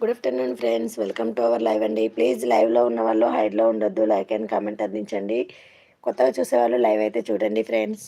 Good afternoon friends welcome to our live అండి. Please లైవ్లో ఉన్న వాళ్ళు హైడ్లో ఉండొద్దు. లైక్ అండ్ కామెంట్ అందించండి. కొత్తగా చూసేవాళ్ళు లైవ్ అయితే చూడండి friends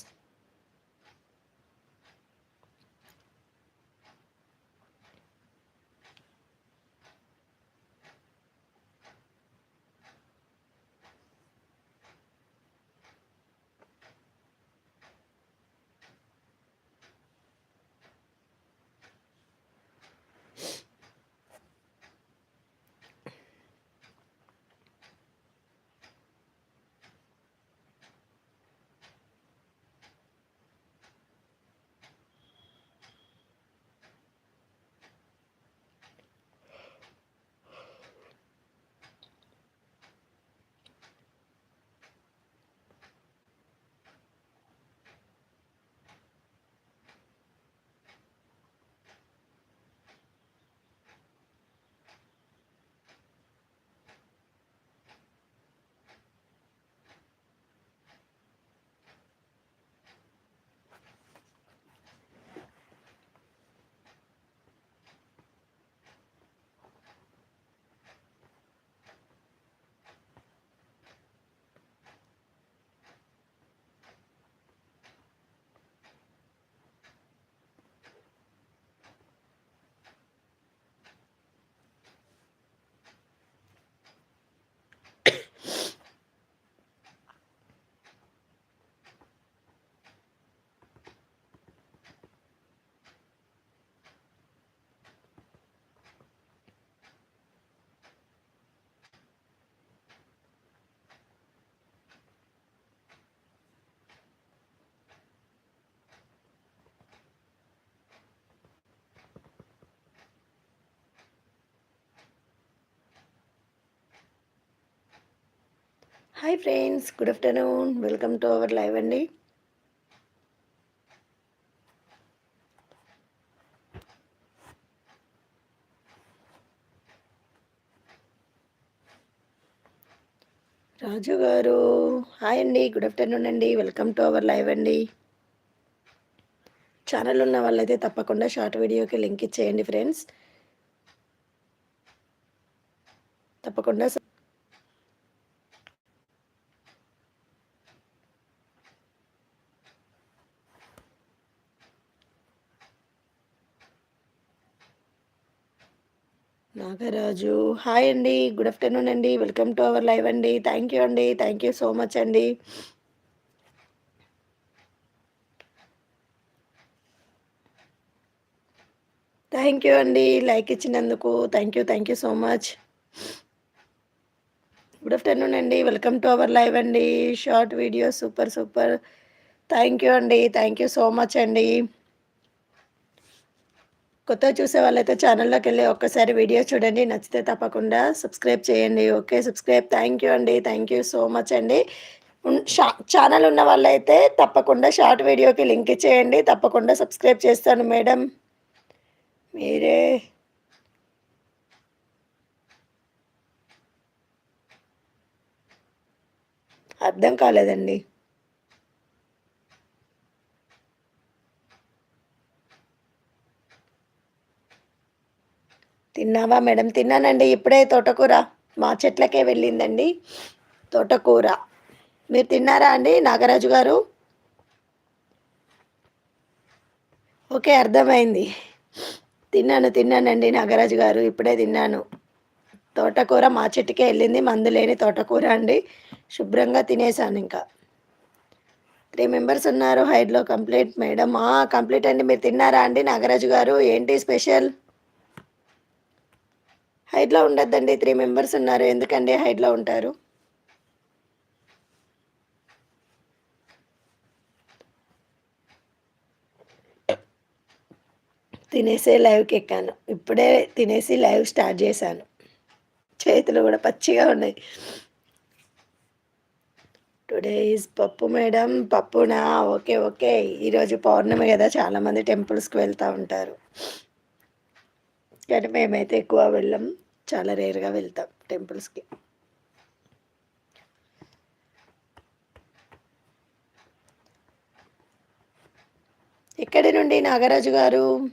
hi friends good afternoon. Welcome to our live అండి. రాజు గారు హాయ్ అండి గుడ్ ఆఫ్టర్నూన్ అండి. వెల్కమ్ టు అవర్ లైవ్ అండి. ఛానల్ ఉన్న వాళ్ళైతే తప్పకుండా షార్ట్ వీడియోకి లింక్ ఇచ్చేయండి ఫ్రెండ్స్. తప్పకుండా నాగరాజు. హాయ్ అండి. గుడ్ ఆఫ్టర్నూన్ అండి. వెల్కమ్ టు అవర్ లైవ్ అండి. థ్యాంక్ యూ అండి. థ్యాంక్ యూ సో మచ్ అండి. థ్యాంక్ యూ అండి. లైక్ ఇచ్చినందుకు. Thank you thank you so much good afternoon అండి. వెల్కమ్ టు అవర్ లైవ్ అండి. Short video super super thank you అండి. Thank you so much అండి. కొత్త చూసే వాళ్ళైతే ఛానల్లోకి వెళ్ళి ఒక్కసారి వీడియో చూడండి. నచ్చితే తప్పకుండా సబ్స్క్రైబ్ చేయండి. ఓకే సబ్స్క్రైబ్ థ్యాంక్ యూ అండి. థ్యాంక్ యూ సో మచ్ అండి. ఛానల్ ఉన్న వాళ్ళైతే తప్పకుండా షార్ట్ వీడియోకి లింక్ ఇచ్చేయండి. తప్పకుండా సబ్స్క్రైబ్ చేస్తాను మేడం. మీరే. అర్థం కాలేదండి. తిన్నావా మేడం? తిన్నానండి ఇప్పుడే తోటకూర. మా చెట్లకే వెళ్ళిందండి. తోటకూర. మీరు తిన్నారా అండి నాగరాజు గారు? ఓకే అర్థమైంది. తిన్నాను తిన్నానండి నాగరాజు గారు. ఇప్పుడే తిన్నాను. తోటకూర మా చెట్టుకే వెళ్ళింది మందు లేని తోటకూర అండి. శుభ్రంగా తినేసాను ఇంకా. త్రీ మెంబర్స్ ఉన్నారు హైడ్లో కంప్లీట్. మేడం కంప్లీట్ అండి. మీరు తిన్నారా అండి నాగరాజు గారు? ఏంటి స్పెషల్? హైట్లో ఉండొద్దండి త్రీ మెంబర్స్ ఉన్నారు. ఎందుకండి హైట్లో ఉంటారు? తినేసే లైవ్కి ఎక్కాను. ఇప్పుడే తినేసి లైవ్ స్టార్ట్ చేశాను. చేతులు కూడా పచ్చిగా ఉన్నాయి. Today is pappu madam. పప్పునా? Okay okay. ఈరోజు పౌర్ణమి కదా చాలామంది టెంపుల్స్కి వెళ్తూ ఉంటారు. కానీ మేమైతే ఎక్కువ వెళ్ళాం. చాలా రేర్గా వెళ్తాం టెంపుల్స్కి. ఎక్కడి నుండి నాగరాజు గారు?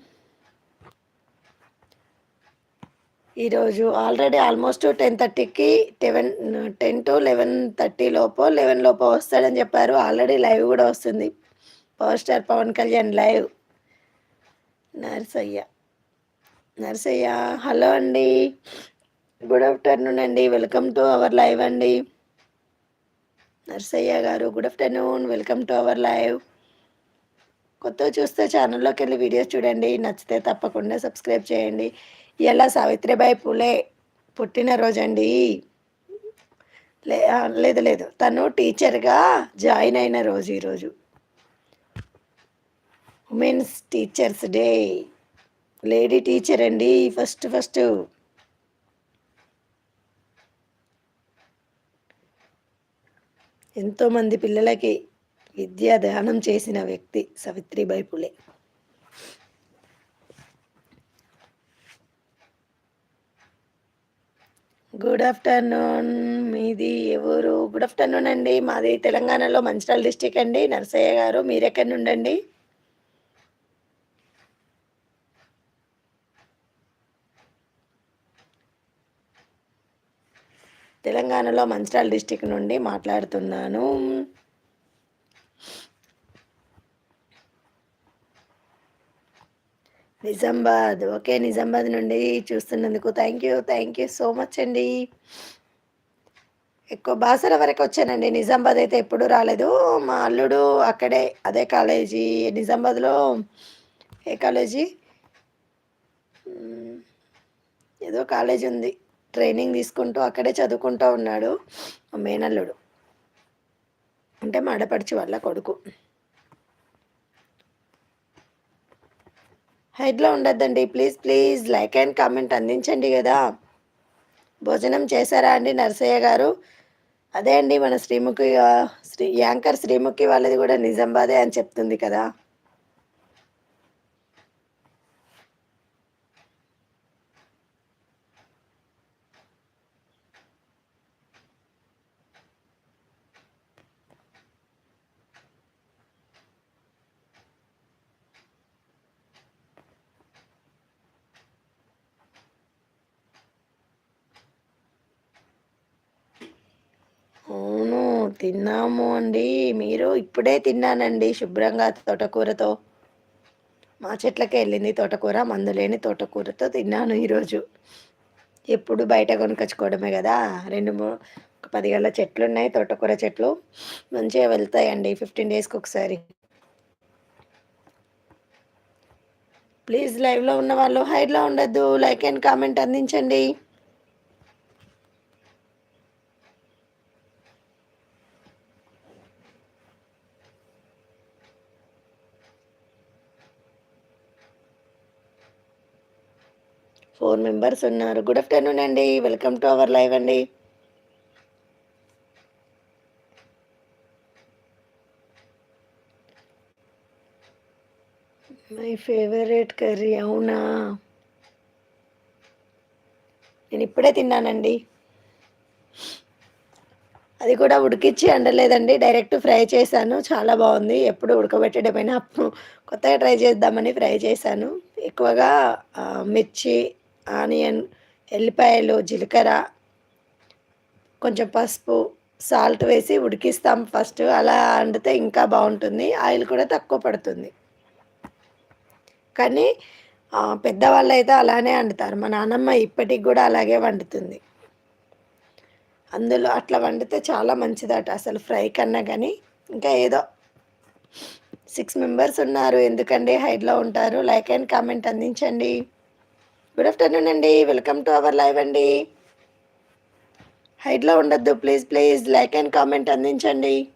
ఈరోజు ఆల్రెడీ ఆల్మోస్ట్ టెన్ థర్టీకి eleven ten to eleven thirty లోపో eleven లోపో వస్తాడని చెప్పారు. ఆల్రెడీ లైవ్ కూడా వస్తుంది. Power star Pawan Kalyan live. Narsaiah. Narsaiah hello అండి. గుడ్ ఆఫ్టర్నూన్ అండి. వెల్కమ్ టు అవర్ లైవ్ అండి. నర్సయ్య గారు good afternoon welcome to our live కొత్త చూస్తే ఛానల్లోకి వెళ్ళి వీడియోస్ చూడండి. నచ్చితే తప్పకుండా సబ్స్క్రైబ్ చేయండి. ఇలా సావిత్రిబాయి పూలే పుట్టినరోజు అండి. లే లేదు లేదు. తను టీచర్గా జాయిన్ అయిన రోజు ఈరోజు. Women's teachers day lady teacher అండి ఫస్ట్ ఫస్ట్. ఎంతోమంది పిల్లలకి విద్యా దానం చేసిన వ్యక్తి సవిత్రి పులే గుడ్ ఆఫ్టర్నూన్ మీది ఎవరు? గుడ్ ఆఫ్టర్నూన్ అండి. మాది తెలంగాణలో మంచిర్యాల డిస్టిక్ అండి. నరసయ్య గారు మీరెక్కడి నుండండి? తెలంగాణలో మంచిర్యాల డిస్టిక్ నుండి మాట్లాడుతున్నాను. నిజామాబాద్ ఓకే నిజామాబాద్ నుండి చూస్తున్నందుకు thank you thank you so much అండి. ఎక్కువ బాసర వరకు వచ్చానండి. నిజామాబాద్ అయితే ఎప్పుడు రాలేదు. మా అల్లుడు అక్కడే అదే కాలేజీ నిజామాబాద్లో ఏ కాలేజీ? ఏదో కాలేజీ ఉంది. ట్రైనింగ్ తీసుకుంటూ అక్కడే చదువుకుంటూ ఉన్నాడు మేనల్లుడు. అంటే మాడపడిచి వాళ్ళ కొడుకు. హైడ్లో ఉండొద్దండి. Please please like and comment అందించండి కదా. భోజనం చేశారా అండి నరసయ్య గారు? అదే అండి మన శ్రీముఖి శ్రీ యాంకర్ శ్రీముఖి వాళ్ళది కూడా నిజామాబాదే అని చెప్తుంది కదా అవును తిన్నాము అండి. మీరు ఇప్పుడే తిన్నానండి శుభ్రంగా తోటకూరతో. మా చెట్లకే వెళ్ళింది తోటకూర మందులేని తోటకూరతో తిన్నాను ఈరోజు. ఎప్పుడు బయట కొనుకొచ్చుకోవడమే కదా. రెండు మూడు పది గల చెట్లు ఉన్నాయి తోటకూర చెట్లు. మంచిగా వెళ్తాయండి ఫిఫ్టీన్ డేస్కి ఒకసారి. ప్లీజ్ లైవ్లో ఉన్న వాళ్ళు హైడ్లో ఉండొద్దు. లైక్ అండ్ కామెంట్ అందించండి. ఫోర్ మెంబర్స్ ఉన్నారు. గుడ్ ఆఫ్టర్నూన్ అండి. వెల్కమ్ టు అవర్ లైవ్ అండి. మై ఫేవరెట్ కర్రీ అవునా? నేను ఇప్పుడే తిన్నానండి. అది కూడా ఉడికిచ్చి అండలేదండి. డైరెక్ట్ ఫ్రై చేశాను. చాలా బాగుంది. ఎప్పుడు ఉడకబెట్టడమైనా కొత్తగా ట్రై చేద్దామని ఫ్రై చేశాను. ఎక్కువగా మిర్చి ఆనియన్ ఎల్లిపాయలు జీలకర్ర కొంచెం పసుపు సాల్ట్ వేసి ఉడికిస్తాం. ఫస్ట్ అలా వండితే ఇంకా బాగుంటుంది. ఆయిల్ కూడా తక్కువ పడుతుంది. కానీ పెద్దవాళ్ళు అయితే అలానే వండుతారు. మా నాన్నమ్మ ఇప్పటికి కూడా అలాగే వండుతుంది. అందులో అట్లా వండితే చాలా మంచిదట. అసలు ఫ్రై కన్నా కానీ ఇంకా ఏదో సిక్స్ మెంబర్స్ ఉన్నారు. ఎందుకండి హైడ్లో ఉంటారు? లైక్ అండ్ కామెంట్ అందించండి. గుడ్ ఆఫ్టర్నూన్ అండి. వెల్కమ్ టు అవర్ లైవ్ అండి. హైట్లో ఉండొద్దు. Please please like and comment అందించండి.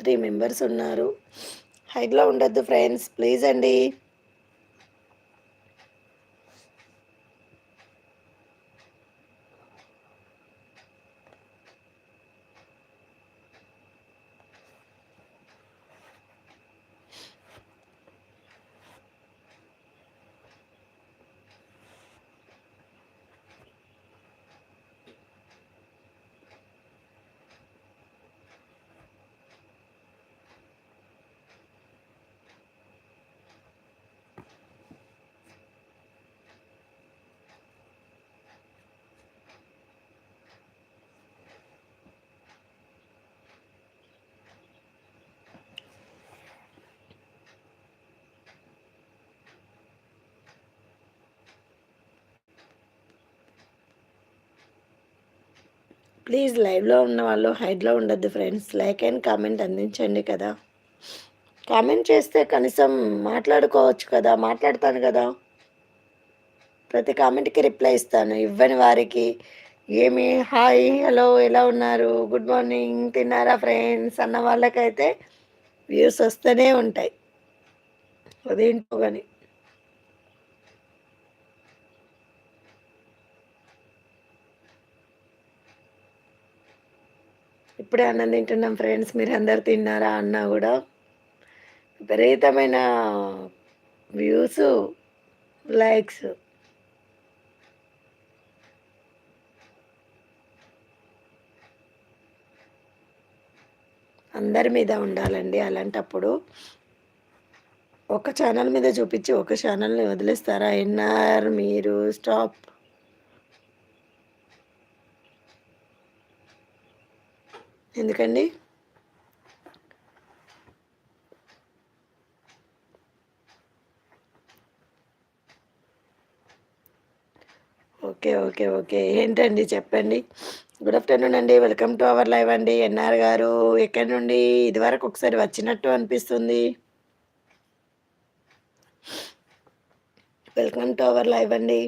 త్రీ మెంబర్స్ ఉన్నారు. హైట్లో ఉండొద్దు ఫ్రెండ్స్ ప్లీజ్ అండి. ప్లీజ్ లైవ్లో ఉన్న వాళ్ళు హైడ్లో ఉండద్దు ఫ్రెండ్స్. లైక్ అండ్ కామెంట్ అందించండి కదా. కామెంట్ చేస్తే కనీసం మాట్లాడుకోవచ్చు కదా మాట్లాడతాను కదా. ప్రతి కామెంట్కి రిప్లై ఇస్తాను ఇవ్వని వారికి. ఏమి? హాయ్ హలో ఎలా ఉన్నారు? గుడ్ మార్నింగ్ తిన్నారా ఫ్రెండ్స్ అన్న వాళ్ళకైతే వ్యూస్ వస్తూనే ఉంటాయి. అదేంటో కానీ ఇప్పుడే అన్నం తింటున్నాం ఫ్రెండ్స్ మీరు అందరు తిన్నారా అన్నా కూడా. విపరీతమైన వ్యూస్ లైక్స్. అందరి మీద ఉండాలండి అలాంటప్పుడు. ఒక ఛానల్ మీద చూపించి ఒక ఛానల్ని వదిలేస్తారా? ఎన్ఆర్ మీరు స్టాప్. ఎందుకండి? Okay okay okay. ఏంటండి చెప్పండి? గుడ్ ఆఫ్టర్నూన్ అండి. వెల్కమ్ టు అవర్ లైవ్ అండి. ఎన్ఆర్ గారు ఎక్కడి నుండి? ఇదివరకు ఒకసారి వచ్చినట్టు అనిపిస్తుంది. వెల్కమ్ టు అవర్ లైవ్ అండి.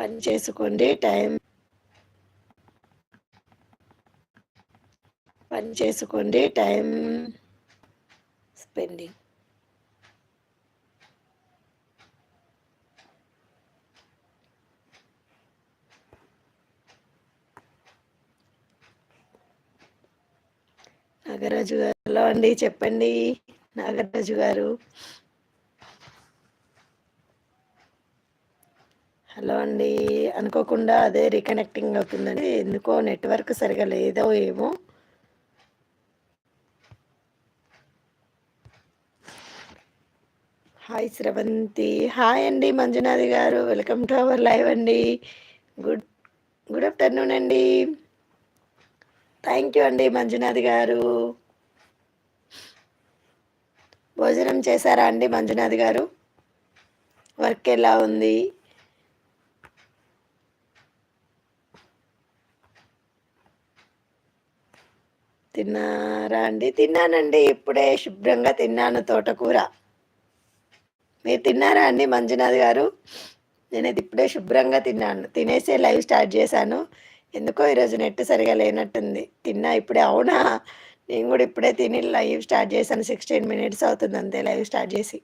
పని చేసుకోండి టైం పని చేసుకోండి టైం స్పెండింగ్. నాగరాజు గారు హలో అండి చెప్పండి. నాగరాజు గారు. హలో అండి. అనుకోకుండా అదే రీకనెక్టింగ్ అవుతుందండి. ఎందుకో నెట్వర్క్ సరిగా లేదో ఏమో. హాయ్ శ్రవంతి హాయ్ అండి మంజునాథ్ గారు. వెల్కమ్ టు అవర్ లైవ్ అండి. గుడ్ గుడ్ ఆఫ్టర్నూన్ అండి. థ్యాంక్ యూ అండి మంజునాథ్ గారు. భోజనం చేశారా అండి మంజునాథ్ గారు? వర్క్ ఎలా ఉంది? తిన్నారా అండి? తిన్నానండి. ఇప్పుడే శుభ్రంగా తిన్నాను తోటకూర. మీరు తిన్నారా అండి మంజునాథ్ గారు? నేనైతే ఇప్పుడే శుభ్రంగా తిన్నాను. తినేసే లైవ్ స్టార్ట్ చేశాను. ఎందుకో ఈరోజు నెట్ సరిగా లేనట్టుంది. తిన్నా ఇప్పుడే. అవునా? నేను కూడా ఇప్పుడే తిని లైవ్ స్టార్ట్ చేశాను. సిక్స్టీన్ మినిట్స్ అవుతుంది అంతే లైవ్ స్టార్ట్ చేసి.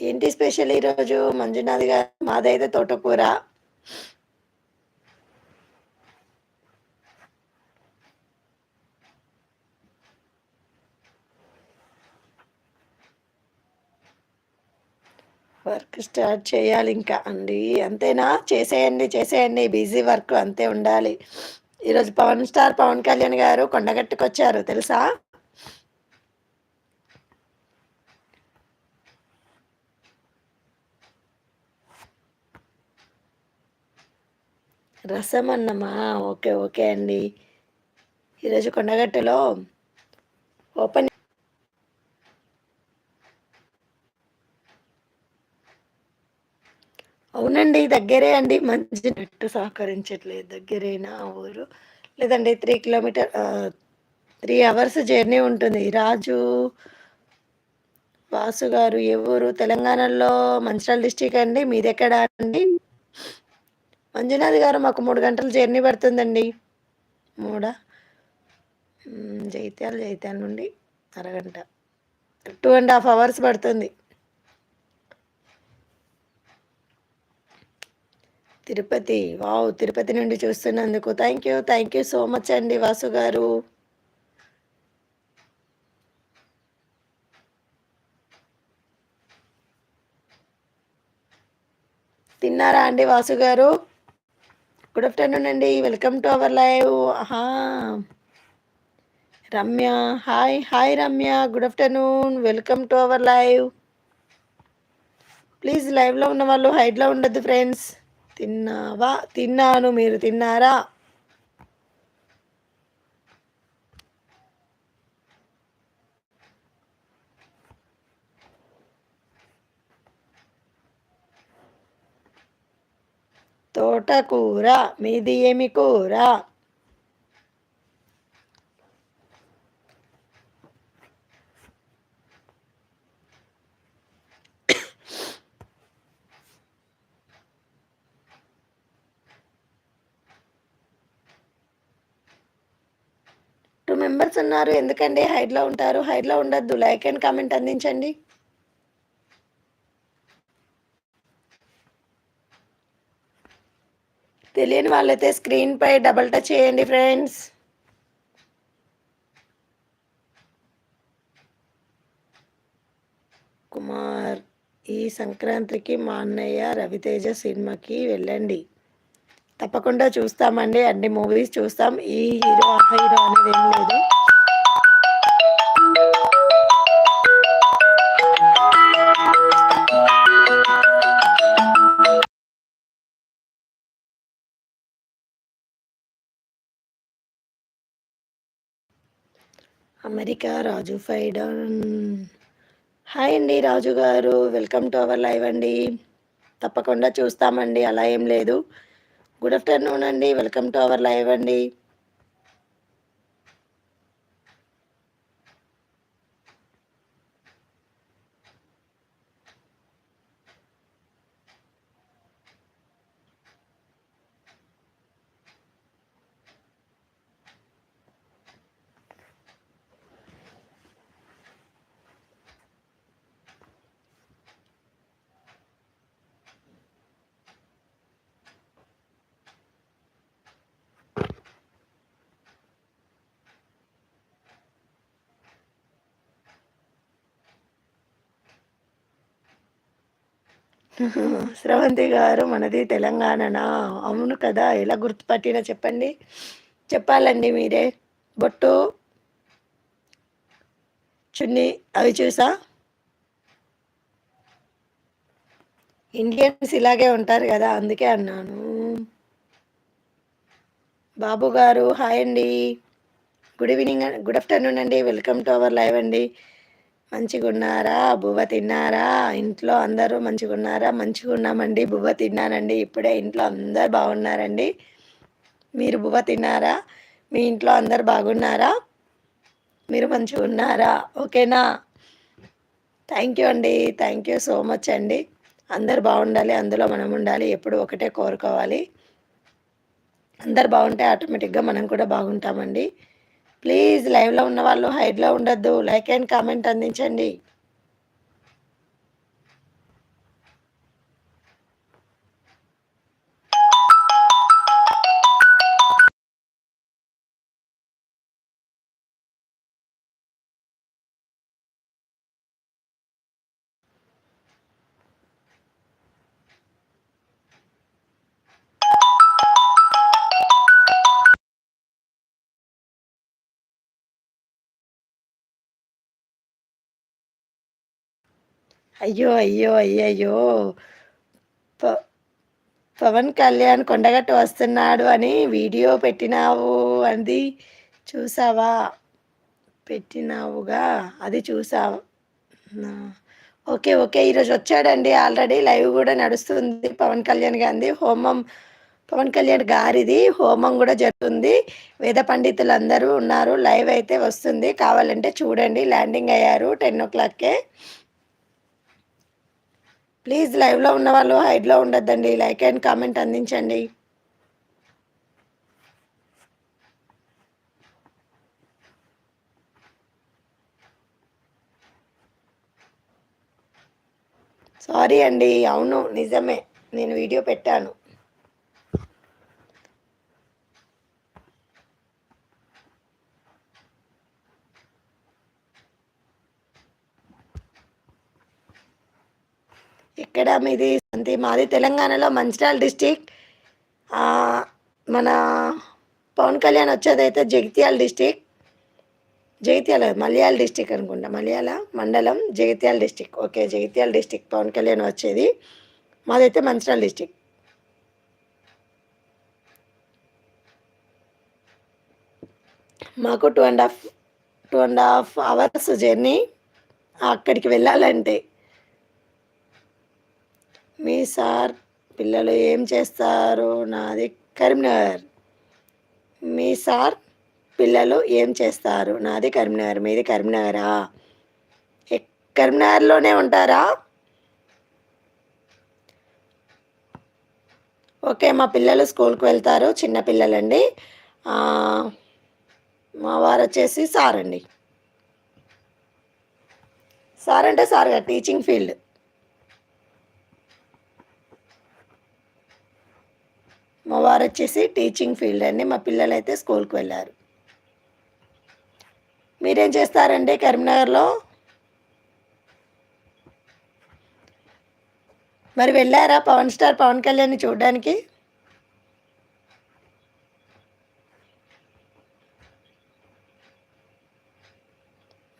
ఏంటి స్పెషల్ ఈరోజు మంజునాథ్ గారు? మాదైతే తోటకూర. వర్క్ స్టార్ట్ చేయాలి ఇంకా అండి. అంతేనా? చేసేయండి చేసేయండి. బిజీ వర్క్ అంతే ఉండాలి. ఈరోజు పవన్ స్టార్ పవన్ కళ్యాణ్ గారు కొండగట్టుకు వచ్చారు తెలుసా? రసం అన్నమా ఓకే ఓకే అండి. ఈరోజు కొండగట్టలో ఓపెన్ అవునండి దగ్గరే అండి. మంచి నెట్టు సహకరించట్లేదు. దగ్గరేనా ఊరు. లేదండి three kilometre three hours journey ఉంటుంది. రాజు వాసు గారు ఏ ఊరు? తెలంగాణలో మంచిర్యాల డిస్టిక్ అండి. మీది అండి? మంజునాథ్ గారు మాకు మూడు గంటలు జర్నీ పడుతుందండి. మూడా? జైత్యాల జైత్యాల నుండి అరగంట. టూ అండ్ హాఫ్ అవర్స్ పడుతుంది. తిరుపతి వావ్ తిరుపతి నుండి చూస్తున్నందుకు thank you thank you so much అండి వాసు గారు. తిన్నారా అండి వాసు గారు? గుడ్ ఆఫ్టర్నూన్ అండి. Welcome to our live Ramya hi hi Ramya good afternoon welcome to our live please లైవ్లో ఉన్న వాళ్ళు హైడ్లో ఉండద్దు ఫ్రెండ్స్ తిన్నావా? తిన్నాను. మీరు తిన్నారా? తోటకూర మీది ఏమి కూర? టూ మెంబర్స్ ఉన్నారు. ఎందుకండి? హైడ్లో ఉంటారు. హైడ్లో ఉండద్దు. లైక్ అండ్ కామెంట్ అందించండి. తెలియని వాళ్ళైతే స్క్రీన్ పై డబల్ టచ్ చేయండి ఫ్రెండ్స్ కుమార్ ఈ సంక్రాంతికి మా అన్నయ్య రవితేజ సినిమాకి వెళ్ళండి. తప్పకుండా చూస్తామండి. అన్ని మూవీస్ చూస్తాం. ఈ హీరో ఆ హీరో అనేది ఏం లేదు. అమెరికా రాజు ఫైడన్. హాయ్ అండి రాజు గారు. వెల్కమ్ టు అవర్ లైవ్ అండి. తప్పకుండా చూస్తామండి. అలా ఏం లేదు. గుడ్ ఆఫ్టర్నూన్ అండి. వెల్కమ్ టు అవర్ లైవ్ అండి. స్రవంతి గారు మనది తెలంగాణనా? అవును కదా ఎలా గుర్తుపట్టినా చెప్పండి. చెప్పాలండి మీరే. బొట్టు చున్నీ అవి చూసా? ఇండియన్స్ ఇలాగే ఉంటారు కదా అందుకే అన్నాను. బాబు గారు హాయ్ అండి. గుడ్ ఈవినింగ్ గుడ్ ఆఫ్టర్నూన్ అండి. వెల్కమ్ టు అవర్ లైవ్ అండి. మంచిగా ఉన్నారా బువ్వ తిన్నారా? ఇంట్లో అందరూ మంచిగా ఉన్నారా మంచిగా ఉన్నామండి బువ్వ తిన్నానండి. ఇప్పుడే ఇంట్లో అందరు బాగున్నారండి. మీరు బువ్వ తిన్నారా? మీ ఇంట్లో అందరు బాగున్నారా? మీరు మంచిగా ఉన్నారా ఓకేనా? థ్యాంక్ యూ అండి. థ్యాంక్ యూ సో మచ్ అండి. అందరు బాగుండాలి అందులో మనం ఉండాలి ఎప్పుడు ఒకటే కోరుకోవాలి. అందరు బాగుంటే ఆటోమేటిక్గా మనం కూడా బాగుంటామండి. ప్లీజ్ లైవ్లో ఉన్న వాళ్ళు హైడ్లో ఉండొద్దు. లైక్ అండ్ కామెంట్ అందించండి. అయ్యో అయ్యో అయ్యయ్యో. ప- పవన్ కళ్యాణ్ కొండగట్టు వస్తున్నాడు అని వీడియో పెట్టినావు అది. చూసావా? పెట్టినావుగా. అది చూసావు ఓకే ఓకే. ఈరోజు వచ్చాడండి ఆల్రెడీ. లైవ్ కూడా నడుస్తుంది పవన్ కళ్యాణ్ గారిది. హోమం పవన్ కళ్యాణ్ గారిది హోమం కూడా జరుగుతుంది. వేద పండితులు అందరూ ఉన్నారు. లైవ్ అయితే వస్తుంది. కావాలంటే చూడండి. ల్యాండింగ్ అయ్యారు టెన్ ఓ క్లాక్కే. ప్లీజ్ లైవ్లో ఉన్న వాళ్ళు హైడ్లో ఉండొద్దండి. లైక్ అండ్ కామెంట్ అందించండి. సారీ అండి అవును నిజమే. నేను వీడియో పెట్టాను. ఇక్కడ మీది అంతే మాది తెలంగాణలో మంచిర్యాల డిస్టిక్ మన పవన్ కళ్యాణ్ వచ్చేదైతే జగిత్యాల డిస్టిక్ జగిత్యాల మలయాళ డిస్టిక్ అనుకుంటా. మలయాళ మండలం Jagtial district okay Jagtial district Pawan Kalyan వచ్చేది. మాదైతే మంచిర్యాల డిస్టిక్ మాకు two and half two and half hours journey అక్కడికి వెళ్ళాలంటే. మీ సార్ పిల్లలు ఏం చేస్తారు? నాది కరీంనగర్. మీ సార్ పిల్లలు ఏం చేస్తారు? నాది కరీంనగర్. మీది కరీంనగరా? కరీంనగర్లోనే ఉంటారా? ఓకే మా పిల్లలు స్కూల్కి వెళ్తారు. చిన్న పిల్లలండి. మా వారు వచ్చేసి సార్ అండి సార్ అంటే సార్ టీచింగ్ ఫీల్డ్. మా వారు వచ్చేసి టీచింగ్ ఫీల్డ్ అండి. మా పిల్లలు అయితే స్కూల్కి వెళ్ళారు. మీరేం చేస్తారండి కరీంనగర్లో? మరి వెళ్ళారా పవన్ స్టార్ పవన్ కళ్యాణ్ చూడడానికి?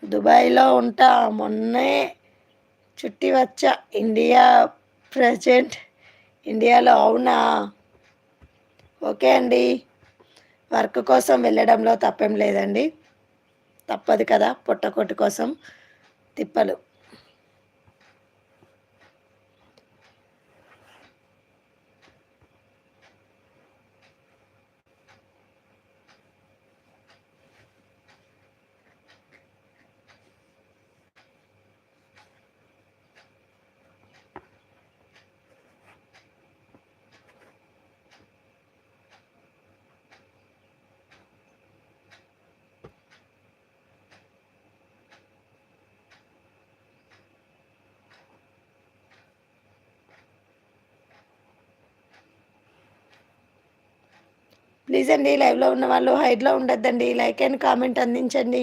దుబాయ్లో ఉంటా మొన్నే చుట్టి వచ్చా. ఇండియా ప్రజెంట్ ఇండియాలో అవునా? ఓకే అండి. వర్క్ కోసం వెళ్ళడంలో తప్పేం లేదండి. తప్పదు కదా పొట్టకొట్టు కోసం తిప్పలు. ప్లీజ్ లైవ్లో ఉన్న వాళ్ళు హైడ్లో ఉండొద్దండి. లైక్ అండ్ కామెంట్ అందించండి.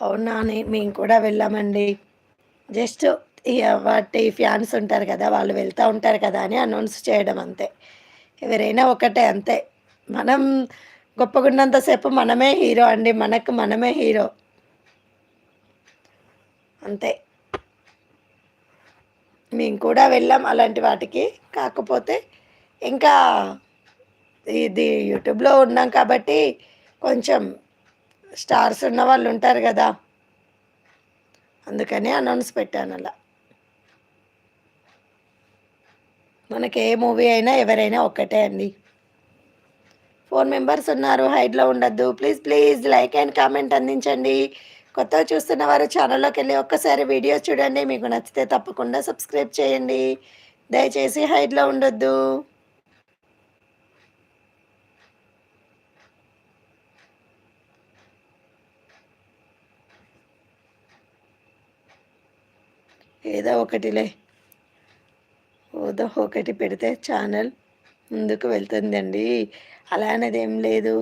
అవునా మేము కూడా వెళ్ళామండి. జస్ట్ వాటి ఫ్యాన్స్ ఉంటారు కదా వాళ్ళు వెళ్తూ ఉంటారు కదా అని అనౌన్స్ చేయడం అంతే. ఎవరైనా ఒకటే అంతే. మనం గొప్పగున్నంతసేపు మనమే హీరో అండి మనకు మనమే హీరో. అంతే. మేము కూడా వెళ్ళాం అలాంటి వాటికి. కాకపోతే ఇంకా ఇది యూట్యూబ్లో ఉన్నాం కాబట్టి కొంచెం స్టార్స్ ఉన్న వాళ్ళు ఉంటారు కదా అందుకని అనౌన్స్ పెట్టాను అలా. మనకి ఏ మూవీ అయినా ఎవరైనా ఒక్కటే అండి. ఫోర్ మెంబర్స్ ఉన్నారు హైడ్లో ఉండద్దు. Please please like and comment అందించండి. కొత్తగా చూస్తున్న వారు ఛానల్లోకి వెళ్ళి ఒక్కసారి వీడియో చూడండి. మీకు నచ్చితే తప్పకుండా సబ్స్క్రైబ్ చేయండి. దయచేసి హైడ్లో ఉండొద్దు. ఏదో ఒకటిలే. ఏదో ఒకటి పెడితే ఛానల్ ముందుకు వెళ్తుందండి. అలా అనేది ఏం లేదు.